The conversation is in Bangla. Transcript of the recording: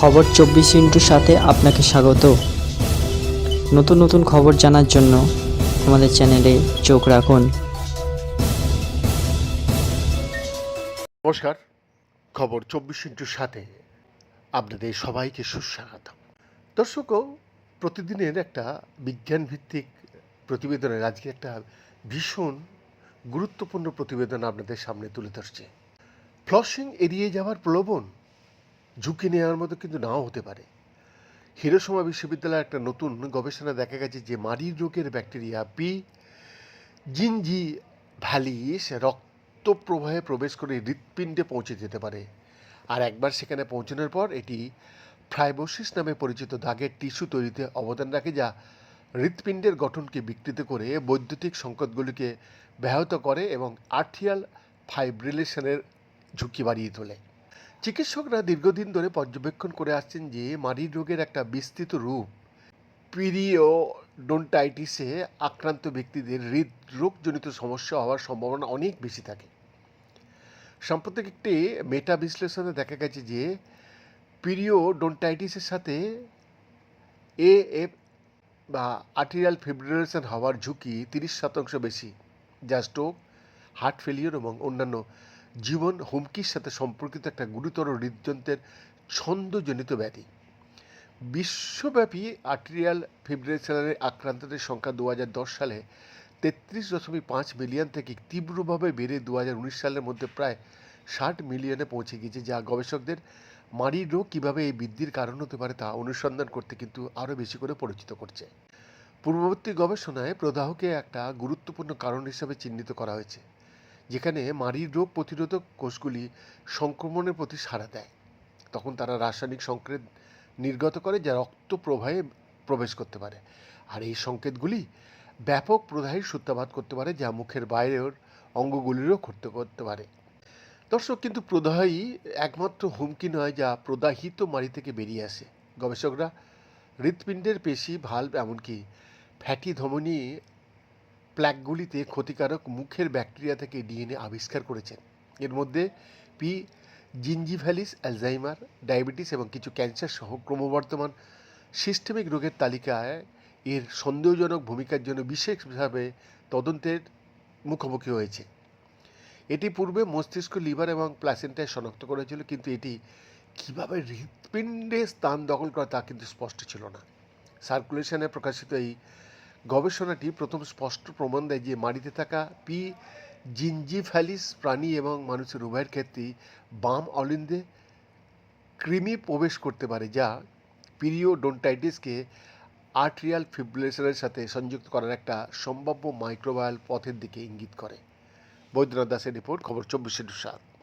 খবর চব্বিশ ইন্টুর সাথে আপনাকে স্বাগত। নতুন নতুন খবর জানার জন্য আমাদের চ্যানেলে চোখ রাখুন। নমস্কার, খবর চব্বিশ ইন্টুর সাথে আপনাদের সবাইকে সুস্বাগত দর্শকও প্রতিদিনের একটা বিজ্ঞান ভিত্তিক প্রতিবেদনের আজকে একটা ভীষণ গুরুত্বপূর্ণ প্রতিবেদন আপনাদের সামনে তুলে ধরছে। ফ্লসিং এড়িয়ে যাওয়ার প্রলোভন ঝুঁকি নেওয়ার মতো কিন্তু নাও হতে পারে। হিরোসমা বিশ্ববিদ্যালয়ের একটা নতুন গবেষণা দেখা গেছে যে মারির রোগের ব্যাকটেরিয়া পি জিনজি ভ্যালিস রক্ত প্রবাহে প্রবেশ করে হৃৎপিণ্ডে পৌঁছে যেতে পারে। আর একবার সেখানে পৌঁছানোর পর এটি ফ্রাইবোসিস নামে পরিচিত দাগের টিস্যু তৈরিতে অবদান রাখে যা হৃৎপিণ্ডের গঠনকে বিকৃত করে বৈদ্যুতিক সংকটগুলিকে ব্যাহত করে এবং আর্থিয়াল ফাইব্রিলেশনের ঝুঁকি বাড়িয়ে তোলে। চিকিৎসকরা দীর্ঘদিন ধরে পর্যবেক্ষণ করে আসছেন যে মারির রোগের একটা বিস্তৃত রূপ, পিরিওডোন্টাইটিসে আক্রান্ত ব্যক্তিদের হৃদরোগজনিত সমস্যা হওয়ার সম্ভাবনা অনেক বেশি থাকে। সাম্প্রতিক একটি মেটা বিশ্লেষণে দেখা গেছে যে পিরিওডোন্টাইটিসের সাথে এ এফ বা আর্টিরিয়াল ফিব্রিলেশন হওয়ার ঝুঁকি তিরিশ শতাংশ বেশি, যা স্ট্রোক, হার্ট ফেলিওর এবং অন্যান্য জীবন হুমকির সাথে সম্পর্কিত একটা গুরুতর হৃদযন্ত্রের ছন্দজনিত ব্যাধি। বিশ্বব্যাপী আর্টেরিয়াল ফিব্রিলেশনের আক্রান্তদের সংখ্যা দুহাজার দশ সালে তেত্রিশ দশমিক পাঁচ মিলিয়ন থেকে তীব্রভাবে বেড়ে দু সালের মধ্যে প্রায় ষাট মিলিয়নে পৌঁছে গিয়েছে, যা গবেষকদের মারির রোগ কীভাবে এই বৃদ্ধির কারণ হতে পারে তা অনুসন্ধান করতে কিন্তু আরও বেশি করে পরিচিত করছে। পূর্ববর্তী গবেষণায় প্রদাহকে একটা গুরুত্বপূর্ণ কারণ হিসাবে চিহ্নিত করা হয়েছে। যেখানে মারির রোগ প্রতিরোধক কোষগুলি সংক্রমণের প্রতি সাড়া দেয়। তখন তারা রাসায়নিক সংকেত নির্গত করে যা রক্ত প্রবাহে প্রবেশ করতে পারে। আর এই সংকেতগুলি ব্যাপক প্রদাহের সূত্রপাত করতে পারে, যা মুখের বাইরের অঙ্গগুলিরও করতে করতে পারে। দর্শক, কিন্তু প্রদাহই একমাত্র হুমকি নয়, যা প্রদাহিত মারি থেকে বেরিয়ে আসে। গবেষকরা হৃৎপিণ্ডের পেশি, ভাল্ব, এমনকি ফ্যাটি ধমনী প্ল্যাকগুলিতে ক্ষতিকারক মুখের ব্যাকটেরিয়া থেকে ডিএনএ আবিষ্কার করেছেন। এর মধ্যে পি জিঞ্জিভ্যালিস অ্যালজাইমার ডায়াবেটিস এবং কিছু ক্যান্সার সহ ক্রমবর্ধমান সিস্টেমিক রোগের তালিকায় এর সন্দেহজনক ভূমিকার জন্য বিশেষভাবে তদন্তের মুখোমুখি হয়েছে। এটি পূর্বে মস্তিষ্ক, লিভার এবং প্লাসেন্টায় শনাক্ত করেছিল, কিন্তু এটি কীভাবে হৃৎপিণ্ডে স্থান দখল করে তা কিন্তু স্পষ্ট ছিল না। সার্কুলেশনে প্রকাশিত এই গবেষণাটি প্রথম স্পষ্ট প্রমাণ দেয় যে মাটিতে থাকা পি, জিঞ্জিফ্যালিস প্রাণী এবং মানুষের উভয়ের ক্ষেত্রেই বাম অলিন্দে কৃমি প্রবেশ করতে পারে, যা পিরিওডোন্টাইটিসকে আর্ট্রিয়াল ফিব্রিলেশনের সাথে সংযুক্ত করার একটা সম্ভাব্য মাইক্রোবায়াল পথের দিকে ইঙ্গিত করে। বৈদ্যনাথ দাসের রিপোর্ট, খবর চব্বিশে সাত